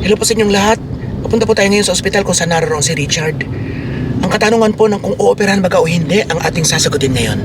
Hello po sa inyong lahat. Papunta po tayo ngayon sa ospital kung saan naroon si Richard. Ang katanungan po ng kung ooperahan baga o hindi ang ating sasagutin ngayon.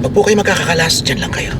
Huwag po kayo magkakakalas, dyan lang kayo.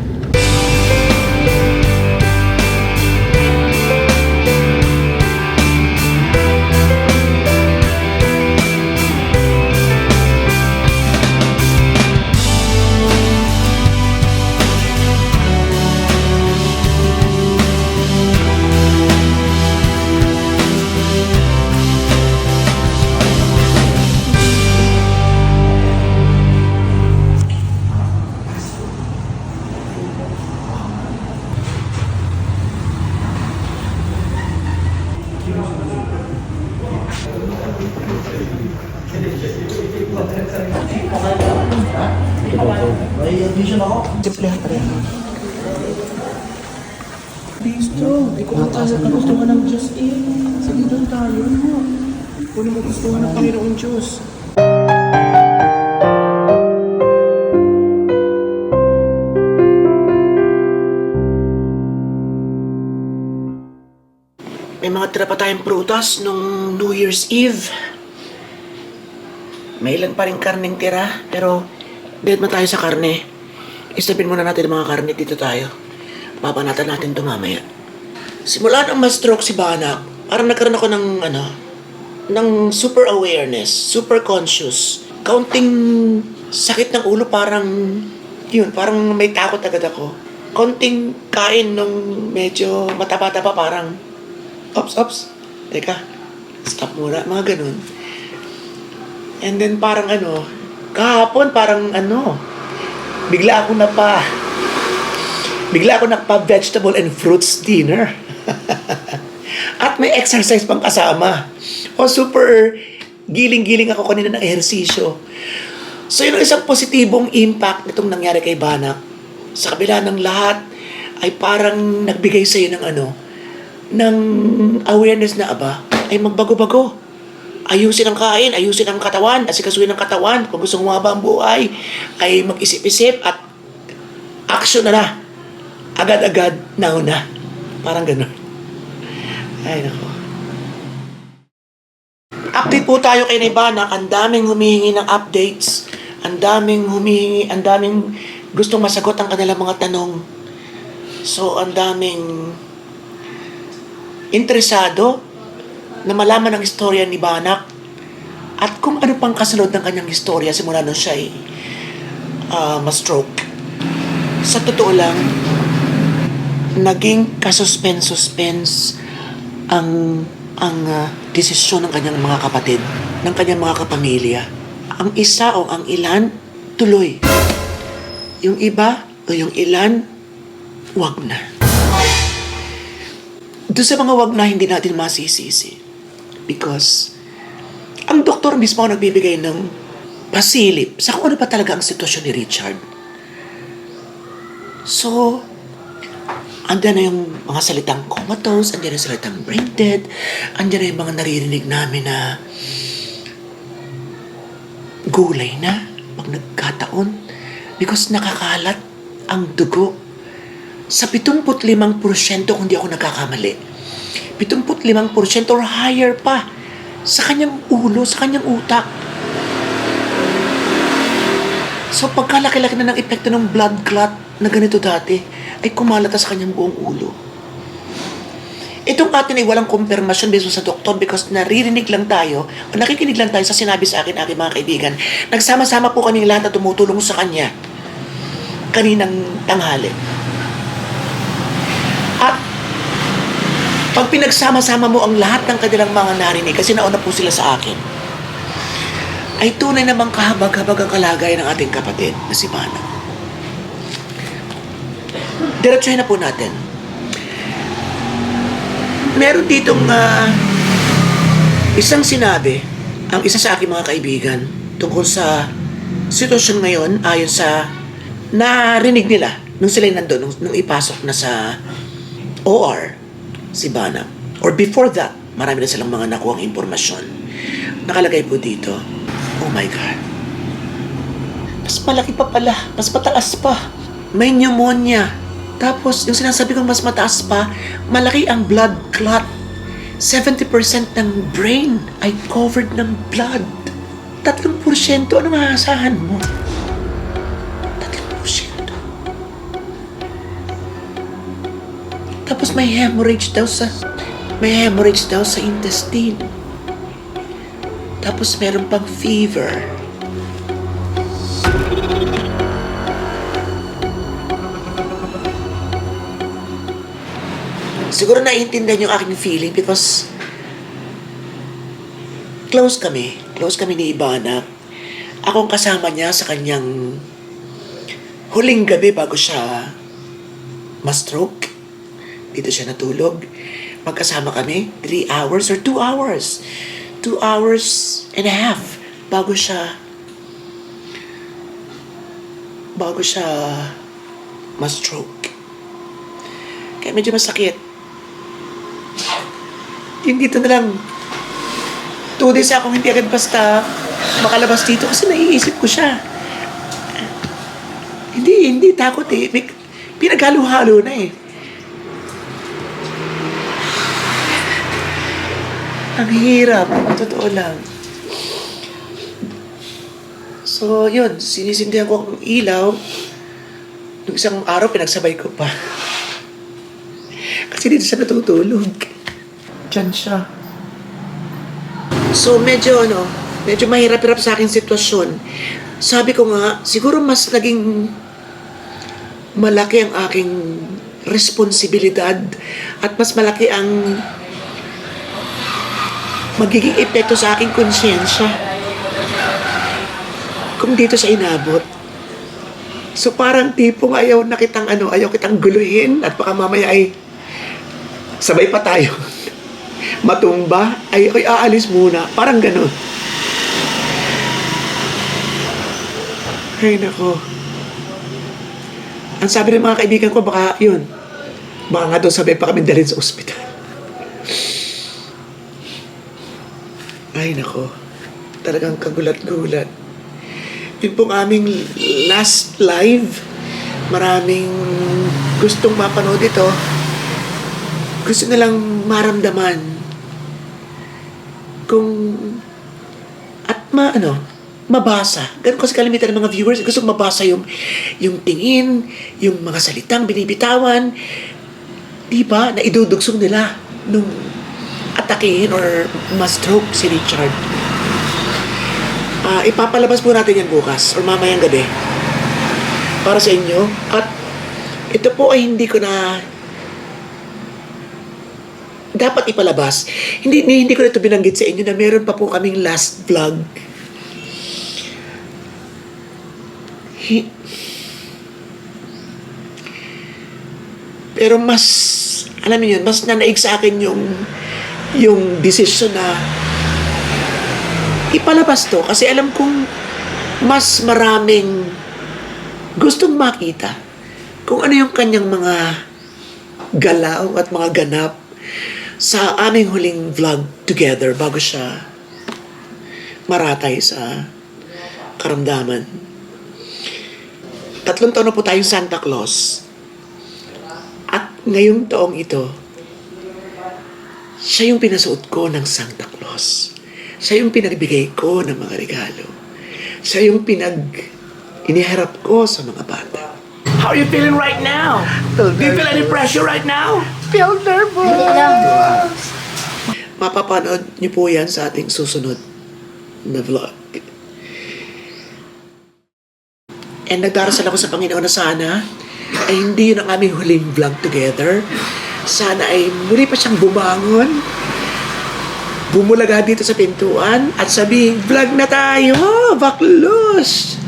May mga tira pa tayong prutas nung New Year's Eve. May ilan pa rin karneng tira, pero bed na tayo sa karne. Isipin muna natin mga karne dito tayo. Babanatan natin ito mamaya. Simula nang ma-stroke si Banak, parang nagkaroon ako ng ano, ng super awareness, super conscious. Counting sakit ng ulo parang, yun, parang may takot agad ako. Konting kain nung medyo mataba-taba parang, ops, ops, teka, stop muna, mga ganun. And then parang ano, kahapon parang ano, bigla ako na pa, bigla ako nagpa vegetable and fruits dinner. At may exercise pang kasama. O super giling-giling ako kanina ng ehersisyo. So yun ang isang positibong impact nitong nangyari kay Banak. Sa kabila ng lahat, ay parang nagbigay sa'yo ng ano, ng awareness na aba, ay magbago-bago. Ayusin ang kain, ayusin ang katawan, asikasuhin ang katawan. Kung gusto humaba ang buhay, ay mag-isip-isip at action na na. Agad-agad, nauna. Parang ganun. Ay, nako. Update po tayo kay Nibana. Ang daming humihingi ng updates. Ang daming humihingi, ang daming gustong masagot ang kanilang mga tanong. So, ang daming interesado na malaman ang istorya ni Banak at kung ano pang kasunod ng kanyang istorya simula nung siya ay ah, ma-stroke. Sa totoo lang, naging kasuspense-suspense ang ang ah, desisyon ng kanyang mga kapatid, ng kanyang mga kapamilya. Ang isa o ang ilan, tuloy. Yung iba o yung ilan, wag na. Doon sa mga wag na hindi natin masisisi. Because ang doktor mismo ang nagbibigay ng pasilip sa kung ano pa talaga ang sitwasyon ni Richard. So, andyan na yung mga salitang comatose, andyan na yung salitang brain dead, andyan na yung mga naririnig namin na gulay na pag nagkataon because nakakalat ang dugo sa 75% kung di ako nagkakamali. 75% or higher pa sa kanyang ulo, sa kanyang utak. So pagkalaki-laki na ng epekto ng blood clot na ganito dati, ay kumalata sa kanyang buong ulo. Itong atin ay walang confirmation based sa doktor because naririnig lang tayo o nakikinig lang tayo sa sinabi sa akin aking mga kaibigan. Nagsama-sama po kami lahat na tumutulong sa kanya kaninang tanghali. Pag pinagsama-sama mo ang lahat ng kanilang mga narinig, kasi nauna po sila sa akin, ay tunay namang kahabag-habag ang kalagayan ng ating kapatid na si Mana. Diretsuhin na po natin. Meron ditong ah, isang sinabi, ang isa sa aking mga kaibigan, tungkol sa sitwasyon ngayon ayon sa narinig nila nung sila nandun, nung, nung ipasok na sa OR si Bana. Or before that, marami na silang mga nakuhang impormasyon. Nakalagay po dito, oh my God. Mas malaki pa pala, mas mataas pa. May pneumonia. Tapos, yung sinasabi kong mas mataas pa, malaki ang blood clot. 70% ng brain ay covered ng blood. 3%, ano maasahan mo? Tapos may hemorrhage daw sa may hemorrhage daw sa intestine. Tapos meron pang fever. Siguro naiintindihan yung aking feeling because close kami. Close kami ni Ibana. Akong kasama niya sa kanyang huling gabi bago siya ma-stroke. Dito siya natulog. Magkasama kami, 3 hours or 2 hours. 2 hours and a half bago siya bago siya ma-stroke. Kaya medyo masakit. Yung dito na lang, two days akong hindi agad basta makalabas dito kasi naiisip ko siya. Hindi, hindi takot eh. May, pinaghalo-halo na eh. Ang hirap, totoo lang. So, yun, sinisindihan ko ang ilaw. Nung isang araw, pinagsabay ko pa. Kasi dito siya natutulog. Diyan siya. So, medyo ano, medyo mahirap-hirap sa aking sitwasyon. Sabi ko nga, siguro mas naging malaki ang aking responsibilidad at mas malaki ang magiging epekto sa aking konsyensya kung dito siya inabot. So parang tipong ayaw na kitang ano, ayaw kitang guluhin at baka mamaya ay sabay pa tayo. Matumba, ay ako'y aalis muna. Parang ganun. Ay nako. Ang sabi ng mga kaibigan ko, baka yun. Baka nga doon sabay pa kami dalhin sa ospital. Ay nako. Talagang kagulat-gulat. Yun pong aming last live. Maraming gustong mapanood ito. Gusto nilang maramdaman kung at ma ano mabasa. Ganun kasi kalimitan ng mga viewers, gusto mabasa yung, yung tingin, yung mga salitang binibitawan. Di ba? Na idudugsong nila nung atakihin or ma-stroke si Richard. Ah, ipapalabas po natin yan bukas or mamayang gabi para sa inyo. At ito po ay hindi ko na dapat ipalabas. Hindi, hindi, ko na ito binanggit sa inyo na meron pa po kaming last vlog. Hi- Pero mas, alam niyo yun, mas nanaig sa akin yung, yung decision na ipalabas to kasi alam kong mas maraming gustong makita kung ano yung kanyang mga galaw at mga ganap sa aming huling vlog together bago siya maratay sa karamdaman. Tatlong taon na po tayong Santa Claus. At ngayong taong ito, siya yung pinasuot ko ng Santa Claus. Siya yung pinagbigay ko ng mga regalo. Siya yung pinag iniharap ko sa mga bata. How are you feeling right now? Do you feel any pressure right now? Feel nervous! Mapapanood niyo po yan sa ating susunod na vlog. And nagdarasal ako sa Panginoon na sana ay hindi yun ang aming huling vlog together. Sana ay muli pa siyang bumangon, bumulaga dito sa pintuan at sabihin, vlog na tayo, baklos!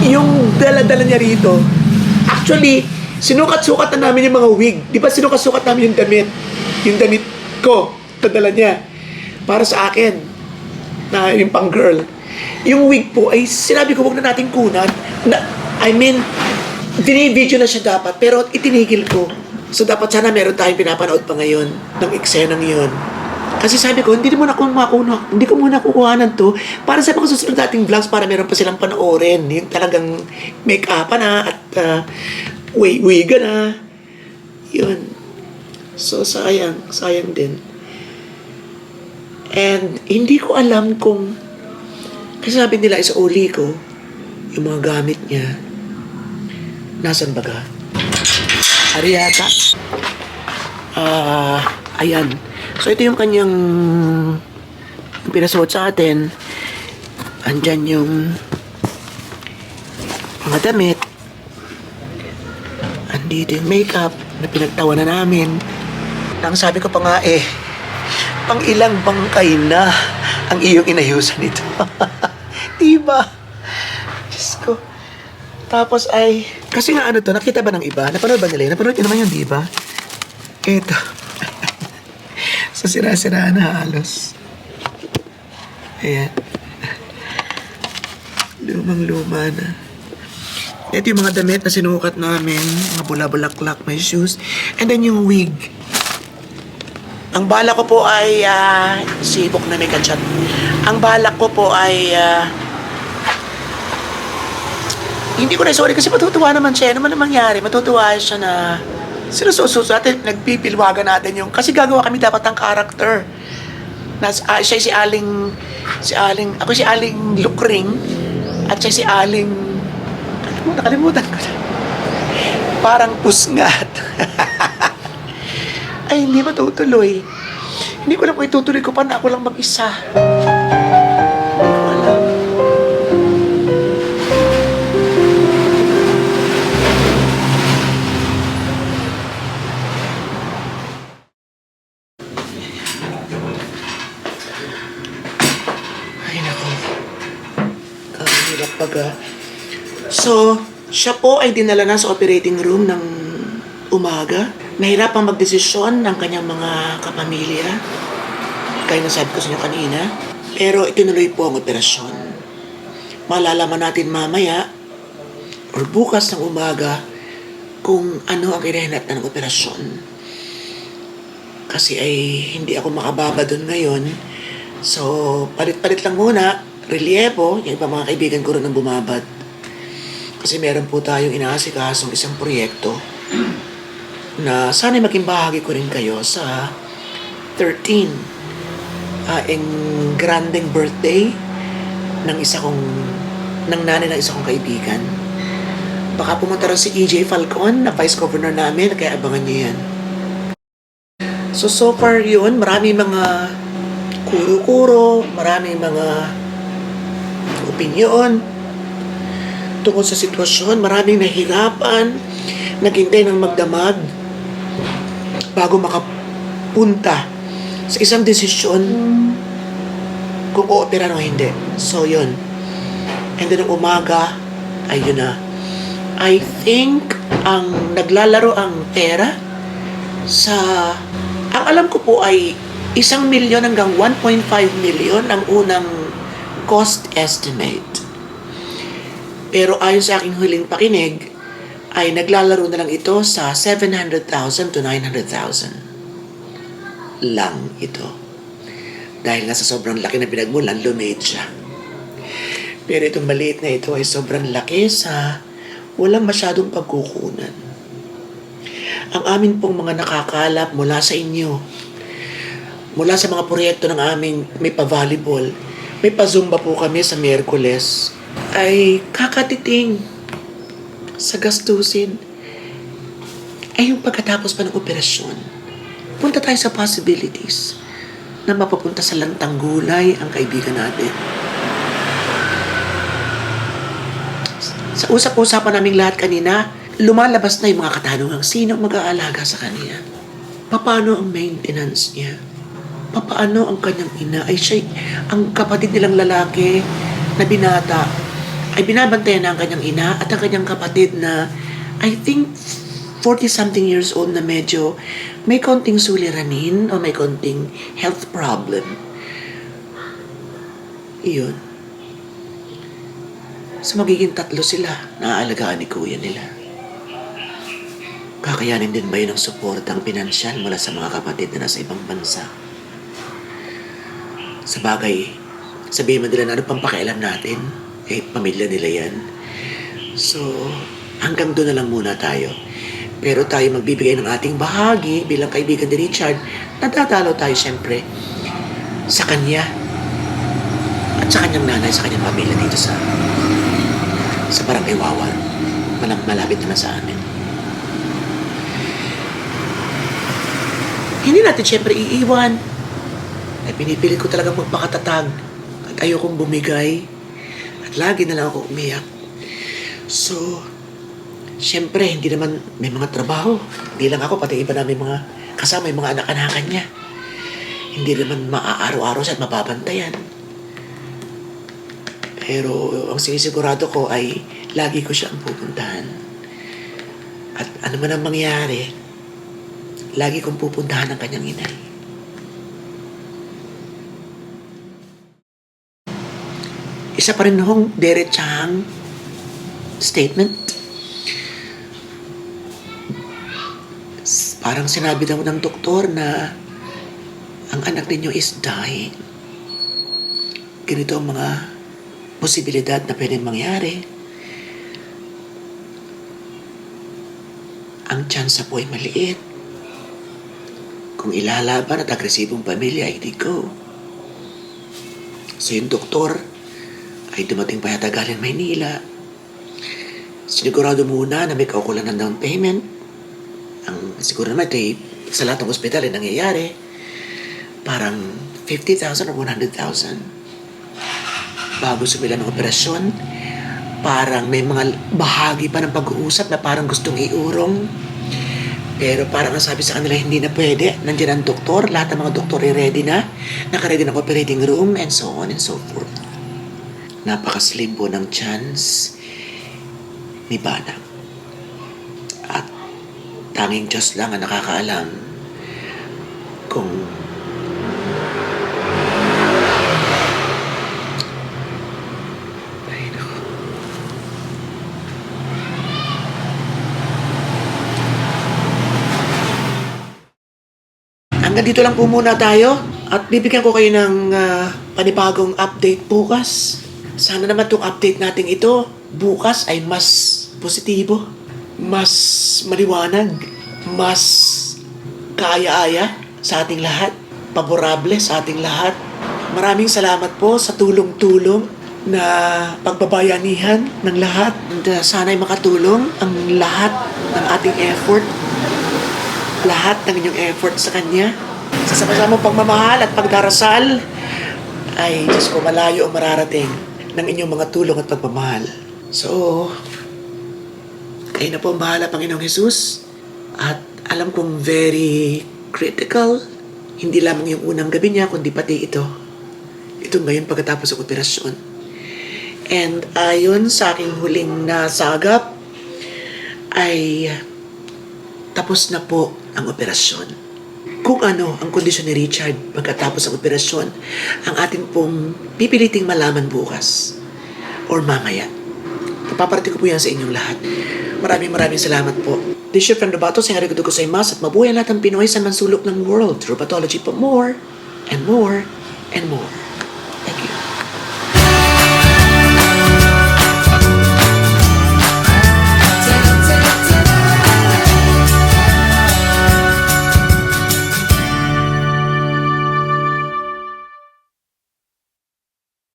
Yung dala-dala niya rito, actually, sinukat-sukat na namin yung mga wig. Di ba sinukat-sukat namin yung damit? Yung damit ko, nadala niya. Para sa akin, na yung pang girl. Yung wig po ay sinabi ko huwag na natin kunan. Na, I mean, video na siya dapat pero itinigil ko. So dapat sana meron tayong pinapanood pa ngayon ng eksenang yun. Kasi sabi ko, hindi mo na ko makuha, hindi ko muna kukuhanan to para sa mga susunod nating vlogs para meron pa silang panoorin. Yung talagang make-up na at uh, uwi-uwi ka na. Yun. So, sayang. Sayang din. And, hindi ko alam kung, kasi sabi nila sa uli ko, yung mga gamit niya, nasan baga? Ariata. Ah, ayan. So, ito yung kanyang pinasuot sa atin. Andyan yung mga damit. Andito yung makeup na pinagtawa na namin. Ang sabi ko pa nga eh, pang ilang bangkay na ang iyong inayusan nito. diba? Tapos ay, kasi nga ano to, nakita ba ng iba? Napanood ba nila yun? Napanood nyo naman yun, di ba? Ito. Sa sira-sira na halos. Ayan. Lumang-luma na. Ito yung mga damit na sinukat namin. Mga bula-bulaklak, may shoes. And then yung wig. Ang bala ko po ay ah, sibok na may kachat. Ang balak ko po ay ah, hindi ko na sorry kasi matutuwa naman siya. Ano man ang mangyari, matutuwa siya na sinususunod natin, nagpipilwagan natin yung, kasi gagawa kami dapat ng character. Nas, ah, siya si Aling, si Aling, ako si Aling Lukring, at siya si Aling, nakalimutan, nakalimutan ko na. Parang pusngat. Ay, hindi matutuloy. Hindi ko na po itutuloy ko pa na ako lang mag-isa. Ah. So, siya po ay dinala na sa operating room ng umaga. Nahirapang magdesisyon ng kanyang mga kapamilya. Kaya nasabi ko sa inyo kanina. Pero itinuloy po ang operasyon. Malalaman natin mamaya or bukas ng umaga kung ano ang kinahinat ng operasyon. Kasi ay hindi ako makababa doon ngayon. So, palit-palit lang muna. Relievo, yung ibang mga kaibigan ko rin ang bumabad. Kasi meron po tayong inaasikasong isang proyekto na sana maging bahagi ko rin kayo sa 13 uh, in granding birthday ng isa kong ng nanay ng isa kong kaibigan. Baka pumunta rin si EJ Falcon na vice governor namin, kaya abangan niyo yan. So, so far yun, marami mga kuro-kuro, marami mga opinyon tungkol sa sitwasyon, maraming nahirapan, naghintay ng magdamag bago makapunta sa isang desisyon kung ooperan o hindi. So, yun. And then, umaga, ayun na. I think, ang naglalaro ang pera sa... Ang alam ko po ay isang milyon hanggang 1.5 million ang unang cost estimate. Pero ayon sa aking huling pakinig, ay naglalaro na lang ito sa 700,000 to 900,000 lang ito. Dahil nga sa sobrang laki na pinagmulan, lumate siya. Pero itong maliit na ito ay sobrang laki sa walang masyadong pagkukunan. Ang amin pong mga nakakalap mula sa inyo, mula sa mga proyekto ng aming may pa-volleyball, may pa-zumba po kami sa Miyerkules, ay kakatiting sa gastusin ay yung pagkatapos pa ng operasyon. Punta tayo sa possibilities na mapapunta sa lantang gulay ang kaibigan natin. Sa usap-usapan naming lahat kanina, lumalabas na yung mga katanungang sino mag-aalaga sa kanya. Paano ang maintenance niya? Paano ang kanyang ina? Ay siya, ang kapatid nilang lalaki na binata ay binabantayan na ang kanyang ina at ang kanyang kapatid na I think 40-something years old na medyo may konting suliranin o may konting health problem. Iyon. So magiging tatlo sila na aalagaan ni kuya nila. Kakayanin din ba yun ang suportang pinansyal mula sa mga kapatid na nasa ibang bansa? Sa bagay, sabihin mo nila na ano pang natin? Eh, pamilya nila yan. So, hanggang doon na lang muna tayo. Pero tayo magbibigay ng ating bahagi bilang kaibigan ni Richard, nadadalo tayo siyempre sa kanya at sa kanyang nanay, sa kanyang pamilya dito sa sa Barangay Wawan. Malang malapit naman sa amin. Hindi natin siyempre iiwan. Ay pinipilit ko talaga magpakatatag at ayokong bumigay. At lagi na lang ako umiyak. So, siyempre, hindi naman may mga trabaho. Hindi lang ako, pati iba namin mga kasama, yung mga anak-anakan niya. Hindi naman maaaraw-araw siya at mapapantayan. Pero ang sinisigurado ko ay lagi ko siyang pupuntahan. At ano man ang mangyari, lagi kong pupuntahan ang kanyang inay. Isa pa rin hong diretsahang statement. Parang sinabi daw ng doktor na ang anak ninyo is dying. Ganito ang mga posibilidad na pwedeng mangyari. Ang tsansa po ay maliit. Kung ilalaban at agresibong pamilya, hindi go. So yung doktor ay dumating pa yata galing Maynila. Sinigurado muna na may kaukulan ng payment. Ang siguro naman ito sa lahat ng ospital ay nangyayari. Parang 50,000 or 100,000 bago sumila ng operasyon. Parang may mga bahagi pa ng pag-uusap na parang gustong iurong. Pero parang ang sabi sa kanila, hindi na pwede. Nandiyan ang doktor, lahat ng mga doktor ay ready na. Nakaready ng operating room, and so on and so forth. Napakaslim po ng chance ni Bana. At tanging Diyos lang ang nakakaalam kung. Hanggang dito lang po muna tayo at bibigyan ko kayo ng ah, panibagong update bukas. Sana naman itong update natin ito bukas ay mas positibo, mas maliwanag, mas kaya-aya sa ating lahat, paborable sa ating lahat. Maraming salamat po sa tulong-tulong na pagbabayanihan ng lahat. And, uh, sana'y makatulong ang lahat ng ating effort lahat ng inyong effort sa Kanya. Sa sama-samang pagmamahal at pagdarasal, ay Diyos ko malayo ang mararating ng inyong mga tulong at pagmamahal. So, kayo na po ang bahala, Panginoong Jesus. At alam kong very critical, hindi lamang yung unang gabi niya, kundi pati ito. Ito ngayon pagkatapos ng operasyon. And ayon sa aking huling nasagap, ay tapos na po ang operasyon. Kung ano ang kondisyon ni Richard pagkatapos ng operasyon, ang atin pong pipiliting malaman bukas or mamaya. Ipaparating ko po yan sa inyong lahat. Maraming maraming salamat po. This is your friend Robato, sa ko sa imas at mabuhay ang lahat ng Pinoy sa mansulok ng world through pathology pa more and more and more.